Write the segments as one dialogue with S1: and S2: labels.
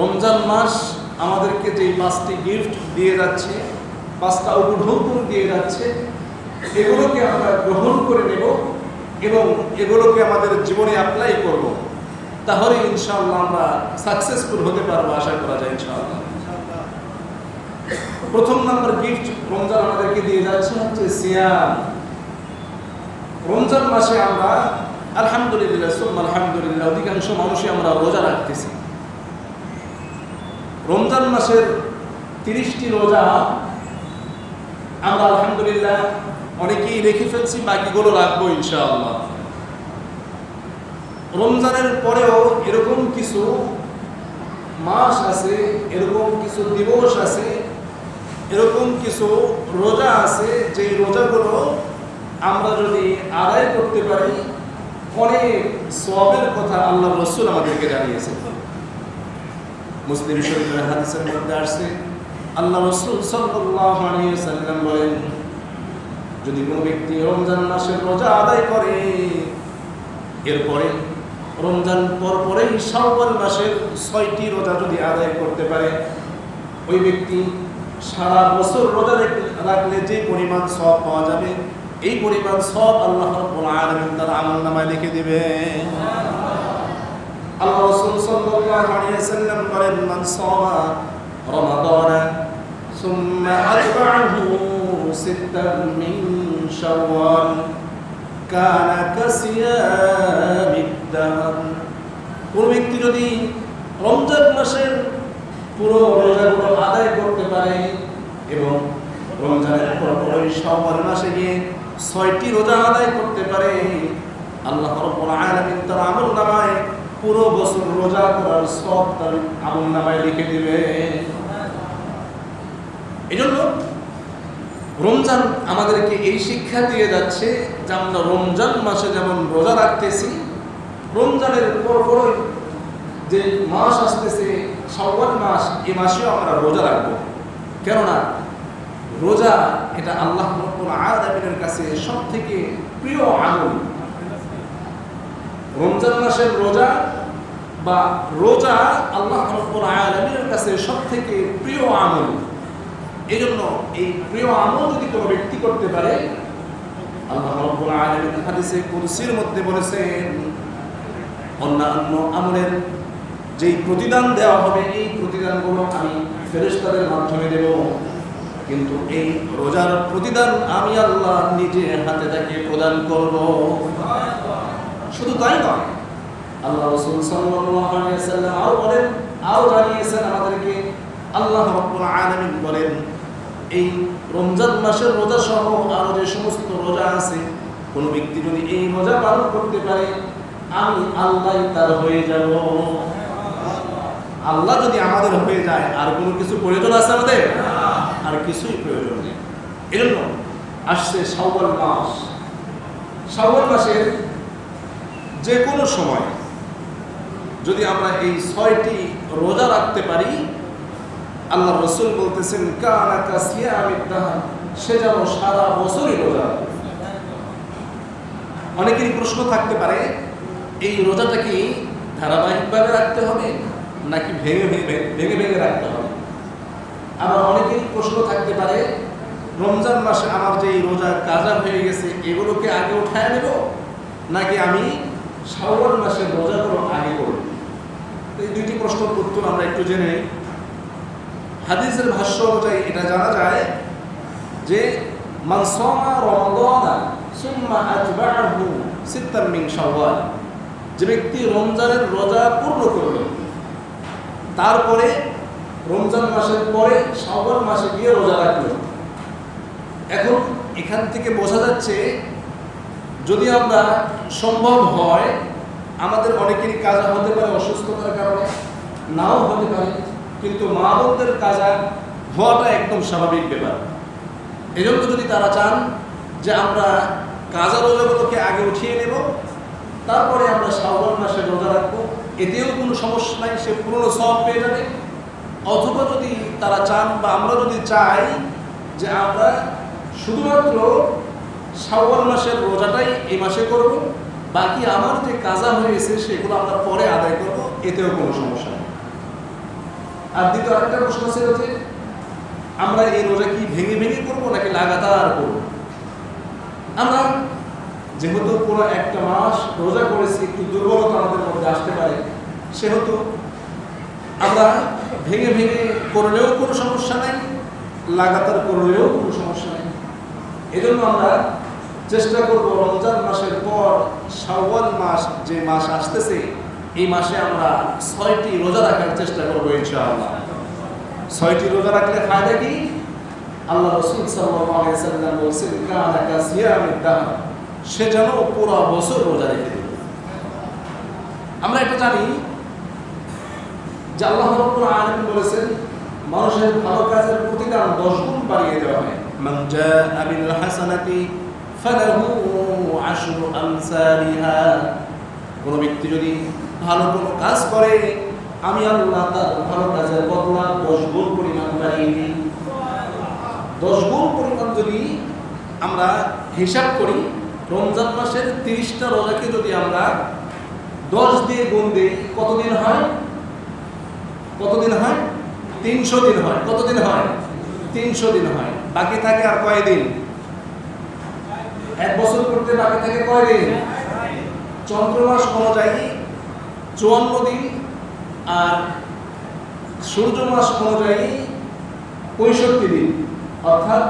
S1: রমজান মাস আমাদেরকে যে পাঁচটি গিফট দিয়ে যাচ্ছে, পাঁচটা উপঢৌকন দিয়ে যাচ্ছে, এগুলোকে আমরা গ্রহণ করে নেব এবং এগুলোকে আমাদের জীবনে অ্যাপ্লাই করব। তাহলে ইনশাআল্লাহ আমরা সাকসেসফুল হতে পারব, আশা করা যায় ইনশাআল্লাহ। প্রথম নাম্বার গিফট রমজান আমাদেরকে দিয়ে যাচ্ছে হচ্ছে সিয়াম রমজান মাসে আমরা আলহামদুলিল্লাহ, সুম্মা আলহামদুলিল্লাহ, অধিকাংশ মানুষই আমরা রোজা রাখতেছি। রমজান মাসের তিরিশটি রোজা আমরা আলহামদুলিল্লাহ অনেকেই রেখে ফেলছি, বাকিগুলো রাখব ইনশাআল্লাহ। রমজানের পরেও এরকম কিছু মাস আছে, এরকম কিছু দিবস আছে, এরকম কিছু রোজা আছে, যে রোজাগুলো আমরা যদি আদায় করতে পারি, অনেক সবের কথা আল্লাহ রসুল আমাদেরকে জানিয়েছে মুসলিম শরীফের হাদিসের মধ্যে আসছে, আল্লাহ রসুল সাল্লাম বলেন, যদি কোনো ব্যক্তি রমজান মাসের রোজা আদায় করে, এরপরে রমজান পর পরেই শাওয়াল মাসের ছয়টি রোজা যদি আদায় করতে পারে, ওই ব্যক্তি সারা বছর রোজা রাখলে যে পরিমাণ সব পাওয়া যাবে, এই পরিমাণ সব আল্লাহ আলামিন তার আমল নামায় লিখে দিবে আল্লাহ রাসূল সাল্লাল্লাহু আলাইহি ওয়াসাল্লাম বলেন, মান সামা রমাদান, সুম্মা আতবাহু সিত্তান মিন শাওয়াল, কানা কাসিয়ামিদ দাহর কোন ব্যক্তি যদি রমজান মাসের পুরো রোজাগুলো আদায় করতে পারে এবং রমজানের পর পরই শাওয়াল মাসে গিয়ে ছয়টি রোজা আদায় করতে পারে, আল্লাহ রাব্বুল আলামিন তার আমল নামায় পুরো বছর রোজা করার সব তার আমল নামায় লিখে দিবে। এই জন্য রমজান আমাদেরকে এই শিক্ষা দিয়ে যাচ্ছে যে আমরা রমজান মাসে যেমন রোজা রাখতেছি, রমজানের পর পরই যে মাস আসতেছে, শাওয়াল মাস, এ মাসেও আমরা রোজা রাখব। কেননা রোজা এটা আল্লাহ রব্বুল আলামিনের কাছে সব থেকে প্রিয় আমল। রমজান মাসের রোজা বা রোজা আল্লাহ রব্বুল আলামিনের কাছে সব থেকে প্রিয় আমল। এই জন্য এই প্রিয় আমল যদি কোনো ব্যক্তি করতে পারে, আল্লাহ রব্বুল আলামিন হাদিসে কুরসির মধ্যে বলেছেন, অন্যান্য আমলের যেই প্রতিদান দেওয়া হবে, এই প্রতিদানগুলো আমি ফেরেশতাদের মাধ্যমে দেব। কিন্তু এই রোজার প্রতিদান আমি আল্লাহ নিজে হাতে তাকে প্রদান করব। শুধু তাই নয়, আল্লাহ রাসূল ওয়াসাল্লাম আরও বলেন, আরও জানিয়েছেন আমাদেরকে, আল্লাহ রাব্বুল আলামিন বলেন, এই রমজান মাসের রোজা সহ আরও যে সমস্ত রোজা আছে, কোনো ব্যক্তি যদি এই রোজা পালন করতে পারে, আমি আল্লাহ তার হয়ে যাব। আল্লাহ যদি আমাদের হয়ে যায়, আর কোনো কিছু প্রয়োজন আছে আমাদের? আর কিছুই প্রয়োজন নেই। এজন্য আসছে শাওয়াল মাস। শাওয়াল মাসের যে কোনো সময় যদি আমরা এই ছয়টি রোজা রাখতে পারি আল্লাহ রসুল বলতেছেন, কানা কাসিয়া আমিদাহা সে যেন সারা বছরই রোজা। অনেকেরই প্রশ্ন থাকতে পারে, এই রোজাটা কি ধারাবাহিকভাবে রাখতে হবে, নাকি ভেঙে ভেঙে ভেঙে ভেঙে রাখতে হবে আবার অনেকেরই প্রশ্ন থাকতে পারে, রমজান মাসে আমার যে রোজা, কাজা হয়ে গেছে, এগুলোকে আগে উঠায় নেব, নাকি আমি শাওয়াল মাসের রোজাগুলো আগে করব তো এই দুইটি প্রশ্নের উত্তর আমরা একটু জেনে হাদিসের ভাষ্য অনুযায়ী এটা জানা যায় যে, মান সামা রমাদানা সুম্মা আতবাআহু সিত্তান মিন শাওয়াল। যে ব্যক্তি রমজানের রোজা পূর্ণ করল, তারপরে রমজান মাসের পরে শাওয়াল মাসে গিয়ে রোজা রাখল। এখন এখান থেকে বোঝা যাচ্ছে যদি আমরা সম্ভব হয়, আমাদের অনেকেরই কাজা হতে পারে অসুস্থতার কারণে, নাও হতে পারে, কিন্তু মা বোনদের কাজা হওয়াটা একদম স্বাভাবিক ব্যাপার। এজন্য যদি তারা চান যে আমরা কাজা রোজাগুলোকে আগে উঠিয়ে নেব, তারপরে আমরা শ্রাবণ মাসে রোজা রাখব, এতেও কোনো সমস্যা নাই, সে পুরনো সব পেয়ে যাবে। অথবা যদি তারা চান বা আমরা যদি চাই যে আমরা শুধুমাত্র শ্রাবণ মাসের রোজাটাই এই মাসে করব। বাকি আমার যে কাজা হয়েছে, সেগুলো আমরা পরে আদায় করব, এতেও কোনো সমস্যা নেই। আর দ্বিতীয় আরেকটা প্রশ্ন ছিল যে, আমরা এই রোজা কি ভেঙে ভেঙে করব নাকি লাগাতার করব? আমরা যেহেতু পুরো একটা মাস রোজা করেছি, একটু দুর্বলতা আমাদের মধ্যে আসতে পারে। সেহেতু আমরা ভেঙে ভেঙে করলেও কোনো সমস্যা নাই, লাগাতার করলেও কোনো সমস্যা নেই। এজন্য আমরা চেষ্টা করব রমজান মাসের পর, শাওয়াল মাস যে মাস আসতেছে, এই মাসে আমরা ছয়টি রোজা রাখার চেষ্টা করব ইনশাআল্লাহ। ছয়টি রোজা রাখলে ফায়দা কি? আল্লাহ রসুল সাল্লাম বলছেন সে যেন পুরো বছর রোজা রেখে দেবে আমরা এটা জানি যে আল্লাহ রাব্বুল আলামিন বলেছেন, মানুষের ভালো কাজের প্রতিদান 10 গুণ বাড়িয়ে দেওয়া হয়। বিল কোন ব্যক্তি যদি ভালো কোনো কাজ করে, আমি আল্লাহ তার ভালো কাজের বদলা 10 গুণ পরিমাণ বাড়িয়ে দিই। 10 গুণ পরিমাণ যদি আমরা হিসাব করি, রমজান মাসের 30টা রোজাকে যদি আমরা 10 দিয়ে গুণ দিই, কতদিন হয়? কতদিন হয়? তিনশো দিন হয়। কতদিন হয়? তিনশো দিন হয়। বাকি থাকে আর কয় দিন এক বছর করতে বাকি থাকে কয় দিন চন্দ্রমাস অনুযায়ী চুয়ান্ন দিন আর সূর্য মাস অনুযায়ী পঁয়ষট্টি দিন। অর্থাৎ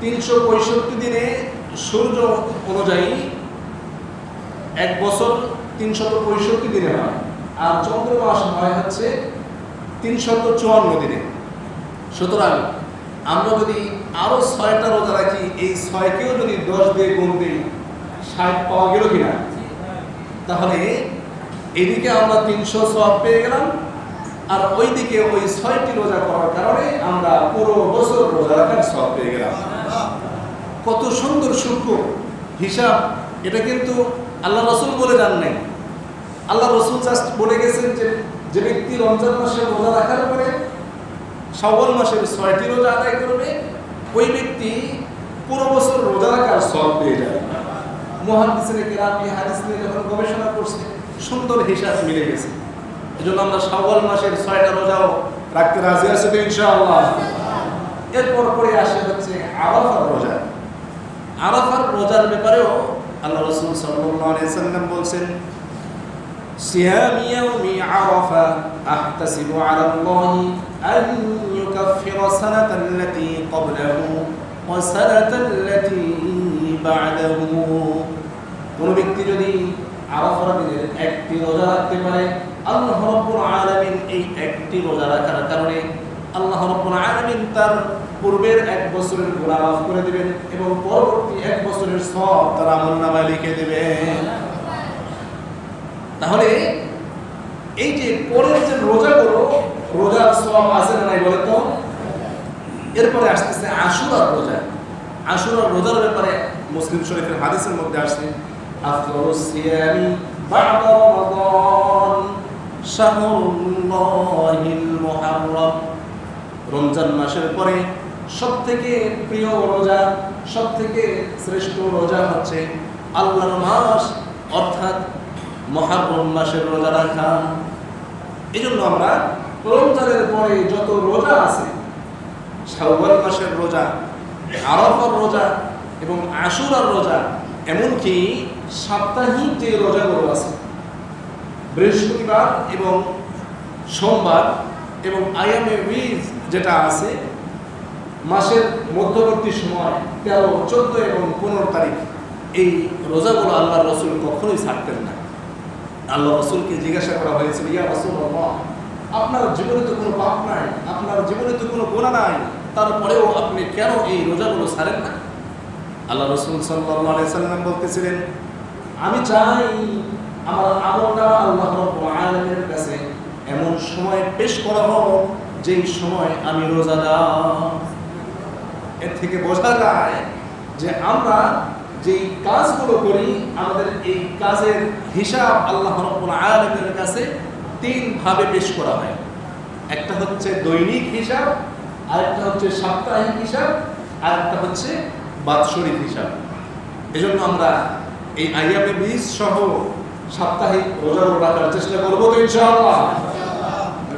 S1: তিনশো পঁয়ষট্টি দিনে সূর্য অনুযায়ী এক বছর তিনশত পঁয়ষট্টি দিনে হয় আর চন্দ্র মাস হয় হচ্ছে তিনশত চুয়ান্ন দিনে। সুতরাং আমরা যদি আরও ছয়টা রোজা রাখি, এই ছয়কেও যদি দশ দিয়ে গুণ দিই, ষাট পাওয়া গেল কিনা? তাহলে এদিকে আমরা তিনশো সব পেয়ে গেলাম, আর ওইদিকে ওই ছয়টি রোজা করার কারণে আমরা পুরো বছর রোজা রাখার সব পেয়ে গেলাম। কত সুন্দর সূক্ষ্ম হিসাব। এটা কিন্তু আল্লাহ রসুল বলে যান নাই। আল্লাহ রসুল জাস্ট বলে গেছেন যে যে ব্যক্তি রমজান মাসে রোজা রাখার পরে শ্রাবণ মাসের ছয়টি রোজা আদায় করবে, ওই ব্যক্তি পুরো বছর রোজা রাখার সব পেয়ে যাবে। মহাদিসের কেরাম এই যখন গবেষণা করছে, সুন্দর হিসাব মিলে গেছে। এই জন্য আমরা শ্রাবণ মাসের ছয়টা রোজাও রাখতে রাজি আছি তো ইনশাআল্লাহ। এরপর পরে আসে হচ্ছে আরাফার রোজা। আরাফার রোজার ব্যাপারেও আল্লাহ রসুল সাল্লাম বলছেন صيام يوم عرفة أحتسب على الله أن يكفر سنة التي قبله وسنة التي بعده কোনো ব্যক্তি যদি আরাফার দিনের একটি রোজা রাখতে পারে আল্লাহ রব্বুল আলামিন এই একটি রোজা রাখার কারণে আল্লাহ রব্বুল আলামিন তার পূর্বের এক বছরের গুনাহ মাফ করে দিবেন এবং পরবর্তী এক বছরের সব তার আমলনামায় লিখে দিবেন তাহলে এই যে পরের যে রোজাগুলো রোজার সব আছে না নাই বলে তো? এরপরে আসতেছে আশুরার রোজা। আশুরার রোজার ব্যাপারে মুসলিম শরীফের হাদিসের মধ্যে মুহাররম। রমজান মাসের পরে সবথেকে প্রিয় রোজা, সবথেকে শ্রেষ্ঠ রোজা হচ্ছে আল্লাহর মাস, অর্থাৎ মহারম মাসের রোজা রাখা। এই জন্য আমরা রমজানের পরে যত রোজা আছে, শাওয়াল মাসের রোজা, আরফার রোজা এবং আশুরার রোজা, এমনকি সাপ্তাহিক যে রোজাগুলো আছে, বৃহস্পতিবার এবং সোমবার এবং আইএমএ উইজ যেটা আছে, মাসের মধ্যবর্তী সময় তেরো, চোদ্দ এবং পনেরো তারিখ, এই রোজাগুলো আল্লাহ রসুল কখনোই ছাড়তেন না। আল্লাহ রসুলকে জিজ্ঞাসা করা হয়েছিল, ইয়া রসুল আপনার জীবনে তো কোনো পাপ নাই, আপনার জীবনে তো কোনো গোনা নাই, তারপরেও আপনি কেন এই রোজাগুলো ছাড়েন না? আল্লাহ রসুল সাল্লাম বলতেছিলেন, আমি চাই আমার আমলটা আল্লাহ আলামিনের কাছে এমন সময় পেশ করা হোক, যেই সময় আমি রোজাদার এর থেকে বোঝা যায় যে আমরা যেই কাজগুলো করি, আমাদের এই কাজের হিসাব আল্লাহ রব্বুল আলামিনের কাছে তিন ভাবে পেশ করা হয়। একটা হচ্ছে দৈনিক হিসাব, আরেকটা হচ্ছে সাপ্তাহিক হিসাব আর একটা হচ্ছে বাৎসরিক হিসাব। এজন্য আমরা এই আইয়ামে বীজ সহ সাপ্তাহিক রোজা রাখার চেষ্টা করব তো ইনশাআল্লাহ।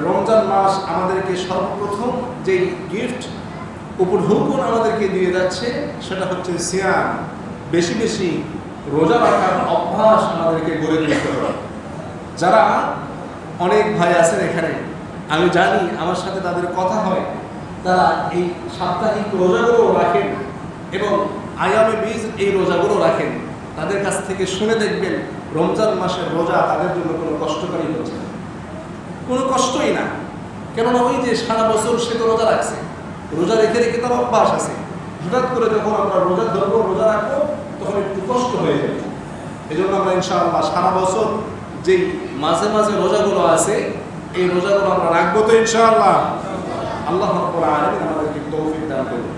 S1: রমজান মাস আমাদেরকে সর্বপ্রথম যেই গিফট উপর উপঢৌকন আমাদেরকে দিয়ে যাচ্ছে, সেটা হচ্ছে সিয়াম। বেশি বেশি রোজা রাখার অভ্যাস আমাদেরকে গড়ে তুলতে হবে। যারা অনেক ভাই আছেন এখানে, আমি জানি আমার সাথে তাদের কথা হয়, তারা এই সাপ্তাহিক রোজাগুলো রাখেন এবং আয়ামে বীজ এই রোজাগুলো রাখেন। তাদের কাছ থেকে শুনে দেখবেন রমজান মাসের রোজা তাদের জন্য কোনো কষ্টকারী হচ্ছে না। কোনো কষ্টই না। কেননা ওই যে সারা বছর সে তো রোজা রাখছে। রোজা রেখে রেখে তার অভ্যাস আছে। হঠাৎ করে যখন আমরা রোজা ধরবো, রোজা রাখব তখন একটু কষ্ট হয়ে যাবে এই জন্য আমরা ইনশাআল্লাহ সারা বছর যে মাঝে মাঝে রোজাগুলো আছে, এই রোজাগুলো আমরা রাখব তো ইনশাআল্লাহ। আল্লাহ আমাদেরকে তৌফিক দান করুন।